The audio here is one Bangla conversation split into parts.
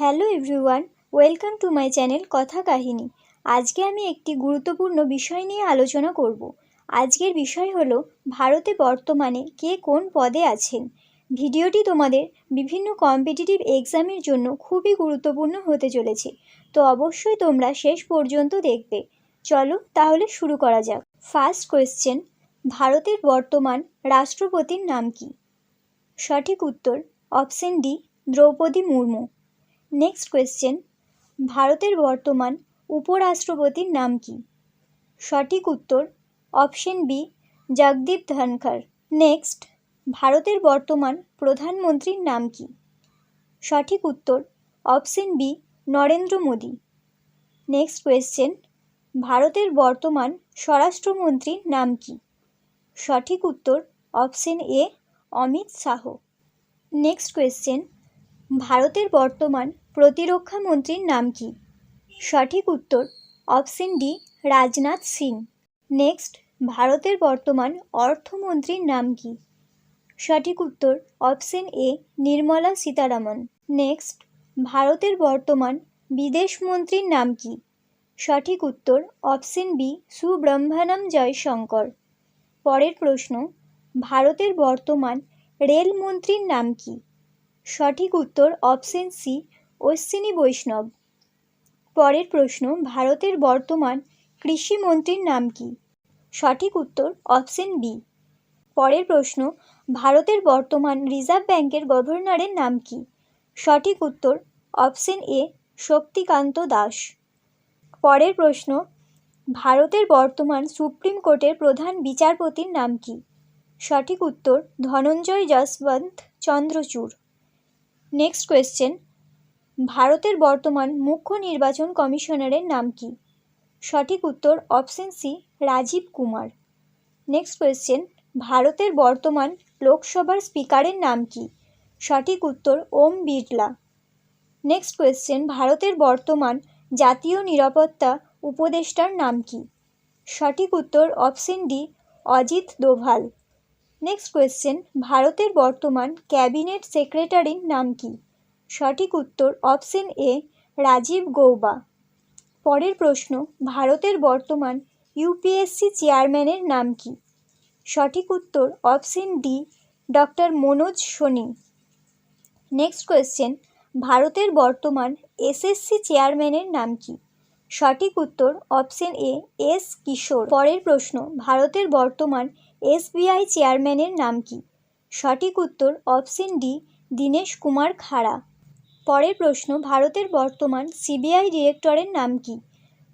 Hello everyone, welcome to my channel কথা কাহিনী। আজকে আমি একটি গুরুত্বপূর্ণ বিষয় নিয়ে আলোচনা করব। আজকের বিষয় হলো, ভারতে বর্তমানে কে কোন পদে আছেন? ভিডিওটি তোমাদের বিভিন্ন কম্পিটিটিভ এক্সামের জন্য খুবই গুরুত্বপূর্ণ হতে চলেছে, তো অবশ্যই তোমরা শেষ পর্যন্ত দেখবে। চলো তাহলে শুরু করা যাক। ফার্স্ট কোয়েশ্চেন, ভারতের বর্তমান রাষ্ট্রপতির নাম কি? সঠিক উত্তর, option D, Draupadi Murmu. Next question ভারতের বর্তমান উপরাষ্ট্রপতির নাম কি? সঠিক উত্তর option B Jagdeep Dhankhar next ভারতের বর্তমান প্রধানমন্ত্রীর নাম কি? সঠিক উত্তর option B Narendra Modi. Next question ভারতের বর্তমান স্বরাষ্ট্রমন্ত্রীর নাম কি? সঠিক উত্তর option A Amit Shah. Next question ভারতের বর্তমান প্রতিরক্ষা মন্ত্রীর নাম কি? সঠিক উত্তর, option D, Rajnath Singh. Next, ভারতের বর্তমান অর্থমন্ত্রীর নাম কি? সঠিক উত্তর, option A, Nirmala Sitharaman. Next, ভারতের বর্তমান বিদেশ মন্ত্রীর নাম কি? সঠিক উত্তর, অপশন বি, সুব্রহ্মণ্যম জয়শঙ্কর। পরের প্রশ্ন, ভারতের বর্তমান রেলমন্ত্রীর নাম কি? সঠিক উত্তর অপশন সি, অশ্বিনী বৈষ্ণব। পরের প্রশ্ন, ভারতের বর্তমান কৃষিমন্ত্রীর নাম কি? সঠিক উত্তর অপশন বি। পরের প্রশ্ন, ভারতের বর্তমান রিজার্ভ ব্যাংকের গভর্নরের নাম কি? সঠিক উত্তর অপশন এ, শক্তিকান্ত দাস। পরের প্রশ্ন, ভারতের বর্তমান সুপ্রিম কোর্টের প্রধান বিচারপতির নাম কি? সঠিক উত্তর ধনঞ্জয় যশবন্ত চন্দ্রচূড়। নেক্সট কোয়েশ্চেন ভারতের বর্তমান মুখ্য নির্বাচন কমিশনারের নাম কি? সঠিক উত্তর option C Rajiv Kumar. Next question ভারতের বর্তমান লোকসভার স্পিকারের নাম কি? সঠিক উত্তর, ওম বিড়লা। নেক্সট কোয়েশ্চেন ভারতের বর্তমান জাতীয় নিরাপত্তা উপদেষ্টার নাম কি? সঠিক উত্তর option D Ajit Doval. Next question ভারতের বর্তমান ক্যাবিনেট সেক্রেটারির নাম কি? সঠিক উত্তর অপশন এ রাজীব গৌবা। পরের প্রশ্ন, ভারতের বর্তমান ইউপিএসসি চেয়ারম্যানের নাম কি? সঠিক উত্তর option D doctor Manoj Soni. Next question ভারতের বর্তমান এসএসসি চেয়ারম্যানের নাম কি? সঠিক উত্তর অপশন এ এস কিশোর। পরের প্রশ্ন, ভারতের বর্তমান এসবিআই চেয়ারম্যানের নাম কি? সঠিক উত্তর অপশন ডি, দীনেশ কুমার খাড়া। পরের প্রশ্ন, ভারতের বর্তমান সিবিআই ডিরেক্টরের নাম কি?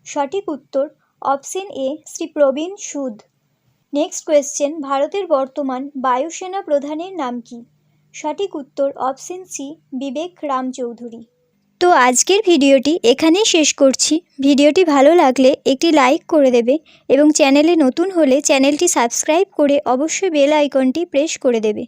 সঠিক উত্তর অপশন এ, শ্রী প্রবীণ সুদ। নেক্সট কোয়েশ্চেন, ভারতের বর্তমান বায়ুসেনা প্রধানের নাম কি? সঠিক উত্তর অপশন সি, বিবেক রামচৌধুরী। তো আজকের ভিডিওটি এখানেই শেষ করছি। ভিডিওটি ভালো লাগলে একটি লাইক করে দেবে এবং চ্যানেলে নতুন হলে চ্যানেলটি সাবস্ক্রাইব করে অবশ্যই বেল আইকনটি প্রেস করে দেবে।